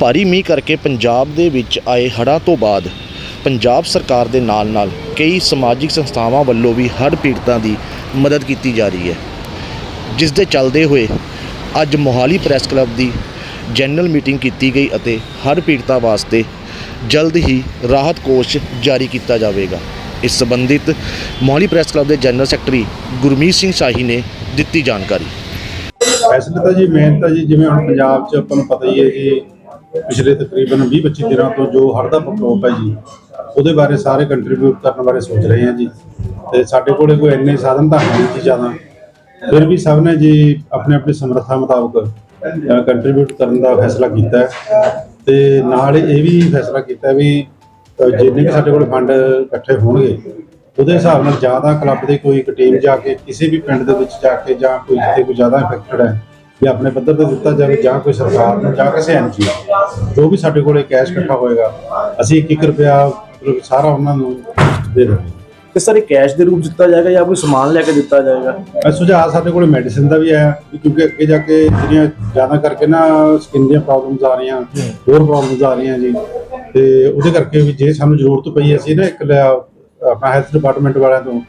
ਭਾਰੀ ਮੀਂਹ ਕਰਕੇ ਪੰਜਾਬ ਦੇ ਵਿੱਚ ਆਏ ਹੜ੍ਹਾਂ ਤੋਂ ਬਾਅਦ ਪੰਜਾਬ ਸਰਕਾਰ ਦੇ ਨਾਲ-ਨਾਲ ਕਈ ਸਮਾਜਿਕ ਸੰਸਥਾਵਾਂ ਵੱਲੋਂ ਵੀ ਹੜ੍ਹ ਪੀੜਤਾਂ ਦੀ ਮਦਦ ਕੀਤੀ ਜਾ ਰਹੀ ਹੈ। ਜਿਸ ਦੇ ਚੱਲਦੇ ਹੋਏ ਅੱਜ ਮੋਹਾਲੀ ਪ੍ਰੈਸ ਕਲੱਬ ਦੀ ਜਨਰਲ ਮੀਟਿੰਗ ਕੀਤੀ ਗਈ ਅਤੇ ਹੜ੍ਹ ਪੀੜਤਾਂ ਵਾਸਤੇ ਜਲਦ ਹੀ ਰਾਹਤ ਕੋਸ਼ ਜਾਰੀ ਕੀਤਾ ਜਾਵੇਗਾ। ਇਸ ਸੰਬੰਧਿਤ ਮੋਹਾਲੀ ਪ੍ਰੈਸ ਕਲੱਬ ਦੇ ਜਨਰਲ ਸੈਕਟਰੀ ਗੁਰਮੀਤ ਸਿੰਘ ਸ਼ਾਹੀ ਨੇ ਦਿੱਤੀ ਜਾਣਕਾਰੀ। ਫੈਸਲੇ ਤਾਂ ਜੀ ਮੇਨ ਤਾਂ ਜੀ ਜਿਵੇਂ ਹੁਣ ਪੰਜਾਬ 'ਚ ਆਪਾਂ ਨੂੰ ਪਤਾ ਹੀ ਹੈ ਕਿ ਪਿਛਲੇ ਤਕਰੀਬਨ 20-25 ਦਿਨਾਂ ਤੋਂ ਜੋ ਹੜ੍ਹ ਦਾ ਪ੍ਰਕੋਪ ਹੈ ਜੀ, ਉਹਦੇ ਬਾਰੇ ਸਾਰੇ ਕੰਟਰੀਬਿਊਟ ਕਰਨ ਬਾਰੇ ਸੋਚ ਰਹੇ ਹਾਂ ਜੀ। ਤੇ ਸਾਡੇ ਕੋਲੇ ਕੋਈ ਇੰਨੇ ਸਾਧਨ ਤਾਂ ਹੈ ਨਹੀਂ ਜੀ ਜ਼ਿਆਦਾ। ਫਿਰ ਵੀ ਸਭ ਨੇ ਜੀ ਆਪਣੇ ਆਪਣੇ ਸਮਰੱਥਾ ਮੁਤਾਬਕ ਕੰਟਰੀਬਿਊਟ ਕਰਨ ਦਾ ਫੈਸਲਾ ਕੀਤਾ ਹੈ। ਤੇ ਨਾਲ ਇਹ ਵੀ ਫੈਸਲਾ ਕੀਤਾ ਵੀ ਜਿੰਨੇ ਵੀ ਸਾਡੇ ਕੋਲ ਫੰਡ ਇਕੱਠੇ ਹੋਣਗੇ, ਉਹਦੇ ਹਿਸਾਬ ਨਾਲ ਜ਼ਿਆਦਾ ਕਲੱਬ ਦੀ ਕੋਈ ਇੱਕ ਟੀਮ ਜਾ ਕੇ, ਕਿਸੇ ਵੀ ਪਿੰਡ ਦੇ ਵਿੱਚ ਜਾ ਕੇ ਜਾਂ ਕੋਈ ਜਿੱਥੇ ਕੋਈ ਜ਼ਿਆਦਾ ਇਫੈਕਟਡ ਹੈ ਵੀ ਆਪਣੇ ਪੱਧਰ ਤੇ ਦਿੱਤਾ ਜਾਵੇ ਜਾਂ ਕੋਈ ਸਰਕਾਰ ਨੂੰ ਜਾਂ ਕਿਸੇ ਐਨਜੀਓ ਜੋ ਵੀ ਸਾਡੇ ਕੋਲੇ ਕੈਸ਼ ਇਕੱਠਾ ਹੋਏਗਾ ਅਸੀਂ 1 ਰੁਪਿਆ ਸਾਰਾ ਉਹਨਾਂ ਨੂੰ ਦੇ ਦੇਵਾਂਗੇ। ਤੇ ਸਰ ਇਹ ਕੈਸ਼ ਦੇ ਰੂਪ ਦਿੱਤਾ ਜਾਏਗਾ ਜਾਂ ਕੋਈ ਸਮਾਨ ਲੈ ਕੇ ਦਿੱਤਾ ਜਾਏਗਾ? ਅ, ਸੁਝਾਅ ਸਾਡੇ ਕੋਲ ਮੈਡੀਸਿਨ ਦਾ ਵੀ ਆਇਆ ਵੀ ਕਿਉਂਕਿ ਅੱਗੇ ਜਾ ਕੇ ਜਿਹੜੀਆਂ ਜ਼ਿਆਦਾ ਕਰਕੇ ਨਾ ਸਕਿਨ ਦੀਆਂ ਪ੍ਰੋਬਲਮਸ ਆ ਰਹੀਆਂ ਹੋਰ ਪ੍ਰੋਬਲਮਸ ਆ ਰਹੀਆਂ ਜੀ। ਤੇ ਉਹਦੇ ਕਰਕੇ ਵੀ ਜੇ ਸਾਨੂੰ ਜ਼ਰੂਰਤ ਪਈ ਅਸੀਂ ਨਾ ਇੱਕ ਆਪਣਾ ਹੈਲਥ ਡਿਪਾਰਟਮੈਂਟ ਵਾਲਿਆਂ ਤੋਂ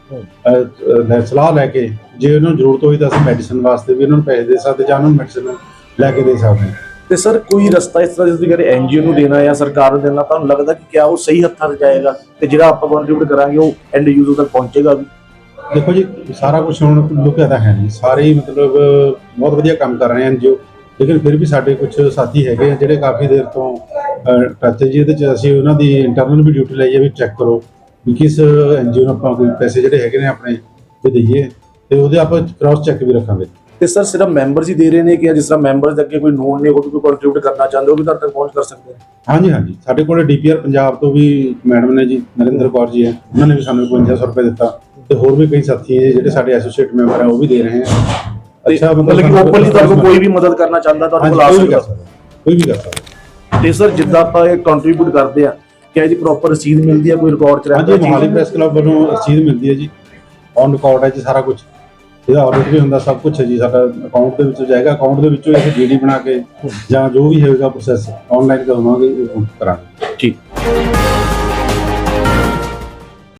ਲੈ- ਸਲਾਹ ਲੈ ਕੇ ਜੇ ਉਹਨਾਂ ਨੂੰ ਜ਼ਰੂਰਤ ਹੋਈ ਤਾਂ ਅਸੀਂ ਮੈਡੀਸਿਨ ਵਾਸਤੇ ਵੀ ਉਹਨਾਂ ਨੂੰ ਪੈਸੇ ਦੇ ਸਕਦੇ ਜਾਂ ਉਹਨਾਂ ਨੂੰ ਮੈਡੀਸਿਨ ਲੈ ਕੇ ਦੇ ਸਕਦੇ। ਤੇ ਸਰ ਕੋਈ ਰਸਤਾ ਇਸ ਤਰ੍ਹਾਂ ਜਿਸ ਦੀ ਕਰੇ ਐਨਜੀਓ ਨੂੰ ਦੇਣਾ ਜਾਂ ਸਰਕਾਰ ਨੂੰ ਦੇਣਾ ਤੁਹਾਨੂੰ ਲੱਗਦਾ ਕਿ ਕਿਆ ਉਹ ਸਹੀ ਹੱਥਾਂ 'ਤੇ ਜਾਏਗਾ ਤੇ ਜਿਹੜਾ ਆਪਾਂ ਕੰਟਰੀਬਿਊਟ ਕਰਾਂਗੇ ਉਹ ਐਂਡ ਯੂਜ਼ਰ ਤੱਕ ਪਹੁੰਚੇਗਾ ਵੀ? ਦੇਖੋ ਜੀ ਸਾਰਾ ਕੁਝ ਹੁਣ ਲੁਕਿਆ ਤਾਂ ਹੈ ਨਹੀਂ। ਸਾਰੇ ਮਤਲਬ ਬਹੁਤ ਵਧੀਆ ਕੰਮ ਕਰ ਰਹੇ ਹਨ ਜੋ ਲੇਕਿਨ ਫਿਰ ਵੀ ਸਾਡੇ ਕੁਝ ਸਾਥੀ ਹੈਗੇ ਆ ਜਿਹੜੇ ਕਾਫੀ ਦੇਰ ਤੋਂ ਟੱਚ ਜੀ ਇਹਦੇ ਚ ਅਸੀਂ ਉਹਨਾਂ ਦੀ ਇੰਟਰਨਲ ਵੀ ਡਿਊਟੀ ਲਈ ਹੈ ਵੀ ਚੈੱਕ ਕਰੋ। ਵੀ ਕਿਸ ਐਨਜੀਓ ਨੂੰ ਆਪਾਂ ਕੋਈ ਪੈਸੇ ਜਿਹੜੇ ਹੈਗੇ ਨੇ ਆਪਣੇ ਤੇ ਦਈਏ ਤੇ ਉਹਦੇ ਆਪਾਂ ਕ੍ਰਾਸ ਚੈੱਕ ਵੀ ਰੱਖਾਂਗੇ। ਤੇ ਸਰ ਸਿਰਫ ਮੈਂਬਰਸ ਹੀ ਦੇ ਰਹੇ ਨੇ ਕਿ ਜਿਸ ਤਰ੍ਹਾਂ ਮੈਂਬਰਸ ਦੇ ਅੱਗੇ ਕੋਈ ਨੋਨ ਨੇ ਉਹ ਵੀ ਕੋਈ ਕੰਟਰੀਬਿਊਟ ਕਰਨਾ ਚਾਹੁੰਦੇ ਉਹ ਵੀ ਤੁਹਾਡੇ ਤੱਕ ਪਹੁੰਚ ਕਰ ਸਕਦੇ ਨੇ? ਹਾਂਜੀ ਹਾਂਜੀ। ਸਾਡੇ ਕੋਲੇ ਡੀਪੀਆਰ ਪੰਜਾਬ ਤੋਂ ਵੀ ਮੈਡਮ ਨੇ ਜੀ ਨਰਿੰਦਰ ਕੌਰ ਜੀ ਹੈ। ਉਹਨਾਂ ਨੇ ਵੀ ਸਾਨੂੰ 5500 ਰੁਪਏ ਦਿੱਤਾ ਤੇ ਹੋਰ ਵੀ ਕਈ ਸਾਥੀ ਹੈ ਜਿਹੜੇ ਸਾਡੇ ਐਸੋਸੀਏਟ ਮੈਂਬਰ ਆ ਉਹ ਵੀ ਦੇ ਰਹੇ ਹੈ ਅੱਛਾ ਮਤਲਬ ਕਿ ਓਪਨਲੀ ਕੋਲ ਕੋਈ ਵੀ ਮਦਦ ਕਰਨਾ ਚਾਹੁੰਦਾ ਤੁਹਾਡੇ ਕੋਲ ਆ ਸਕਦਾ ਕੋਈ ਵੀ ਕਰ ਸਕਦਾ ਤੇ ਸਰ ਜਿੱਦਾਂ ਆਪਾਂ ਇਹ ਕੰਟਰੀਬਿਊਟ ਕਰਦੇ ਆ ਕਿ ਇਹਦੀ ਪ੍ਰੋਪਰ ਰਸੀਦ ਮਿਲਦੀ ਹੈ ਕੋਈ ਰਿਕਾਰਡ 'ਚ ਰਹਿੰਦਾ ਹਾਂਜੀ ਚੀਜ਼? ਮੋਹਾਲੀ ਪ੍ਰੈਸ ਕਲੱਬ ਵੱਲੋਂ ਰਸੀਦ ਮਿਲਦੀ ਹੈ ਜੀ। ਔਨ ਰਿਕਾਰਡ ਹੈ ਜੀ ਸਾਰਾ ਕੁਝ ਇਹਦਾ ਆਡਿਟ ਵੀ ਹੁੰਦਾ ਸਭ ਕੁਝ ਹੈ ਜੀ। ਸਾਡਾ ਅਕਾਊਂਟ ਦੇ ਵਿੱਚ ਜਾਏਗਾ ਅਕਾਊਂਟ ਦੇ ਵਿੱਚੋਂ ਅਸੀਂ ਡੀਡੀ ਬਣਾ ਕੇ ਜਾਂ ਜੋ ਵੀ ਹੋਏਗਾ ਪ੍ਰੋਸੈਸ ਆਨਲਾਈਨ ਕਰਵਾਵਾਂਗੇ ਉਹ ਕਰਾਂਗੇ। ਠੀਕ।